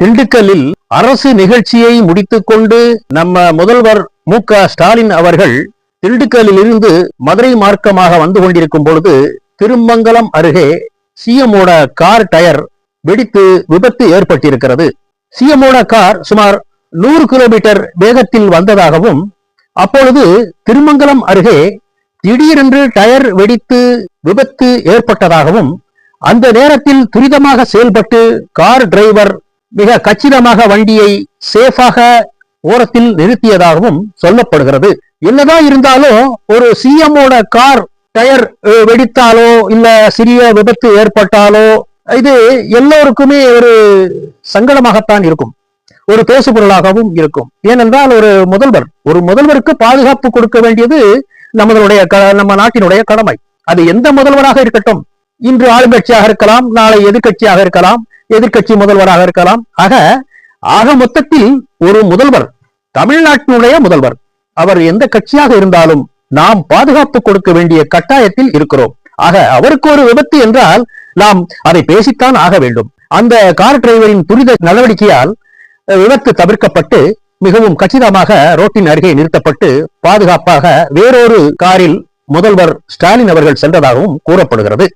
திண்டுக்கல்லில் அரசு நிகழ்ச்சியை முடித்துக்கொண்டு நம்ம முதல்வர் மு க ஸ்டாலின் அவர்கள் திண்டுக்கல்லில் இருந்து மதுரை மார்க்கமாக வந்து கொண்டிருக்கும் பொழுது திருமங்கலம் அருகே சிஎமோட கார் டயர் வெடித்து விபத்து ஏற்பட்டிருக்கிறது. சிஎமோட கார் சுமார் நூறு கிலோமீட்டர் வேகத்தில் வந்ததாகவும் அப்பொழுது திருமங்கலம் அருகே திடீரென்று டயர் வெடித்து விபத்து ஏற்பட்டதாகவும் அந்த நேரத்தில் துரிதமாக செயல்பட்டு கார் டிரைவர் மிக கச்சிதமாக வண்டியை சேஃபாக ஓரத்தில் நிறுத்தியதாகவும் சொல்லப்படுகிறது. என்னதான் இருந்தாலும் ஒரு சிஎம்மோட கார் டயர் வெடித்தாலோ இல்ல சிறிய விபத்து ஏற்பட்டாலோ இது எல்லோருக்குமே ஒரு சங்கடமாகத்தான் இருக்கும். ஒரு பேசு பொருளாகவும் இருக்கும். ஏனென்றால் ஒரு முதல்வர் ஒரு முதல்வருக்கு பாதுகாப்பு கொடுக்க வேண்டியது நம்மளுடைய க- நம்ம நாட்டினுடைய கடமை. அது எந்த முதல்வராக இருக்கட்டும் இன்று ஆளுங்கட்சியாக இருக்கலாம் நாளை எதிர்கட்சியாக இருக்கலாம் எதிர்க்கட்சி முதல்வராக இருக்கலாம். ஆக ஆக மொத்தத்தில் ஒரு முதல்வர் தமிழ்நாட்டினுடைய முதல்வர் அவர் எந்த கட்சியாக இருந்தாலும் நாம் பாதுகாப்பு கொடுக்க வேண்டிய கட்டாயத்தில் இருக்கிறோம். ஆக அவருக்கு ஒரு விபத்து என்றால் நாம் அதை பேசித்தான் ஆக வேண்டும். அந்த கார் டிரைவரின் துரித நடவடிக்கையால் விபத்து தவிர்க்கப்பட்டு மிகவும் கச்சிதமாக ரோட்டின் அருகே நிறுத்தப்பட்டு பாதுகாப்பாக வேறொரு காரில் முதல்வர் ஸ்டாலின் அவர்கள் சென்றதாகவும் கூறப்படுகிறது.